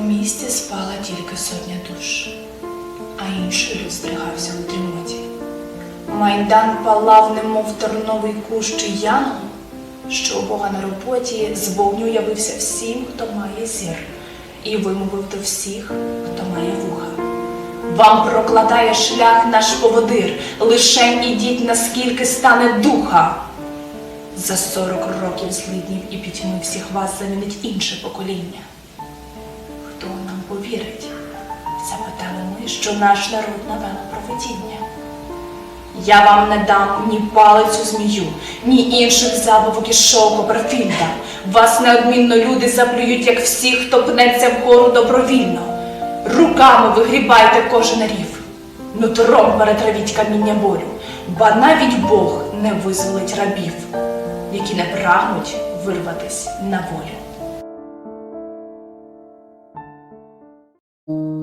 У місті спала тільки сотня душ, а інший люд здригався у дрімоті. Майдан палав, немов терновий кущ янгол, що у Бога на роботі з вогню явився всім, хто має зір, і вимовив до всіх, хто має вуха. Вам прокладає шлях наш поводир, лишень ідіть, наскільки стане духа. За сорок років злиднів і пітьми всіх вас замінить інше покоління. Хто нам повірить? Запитали ми, що наш народ навело провидіння. Я вам не дам ні палицю змію, ні інших забавок із шоу Копперфільда. Вас неодмінно люди заплюють, як всіх, хто пнеться вгору добровільно. Руками вигрібайте кожен рів, нутром перетравіть каміння болю, ба навіть Бог не визволить рабів, які не прагнуть вирватись на волю. Thank you.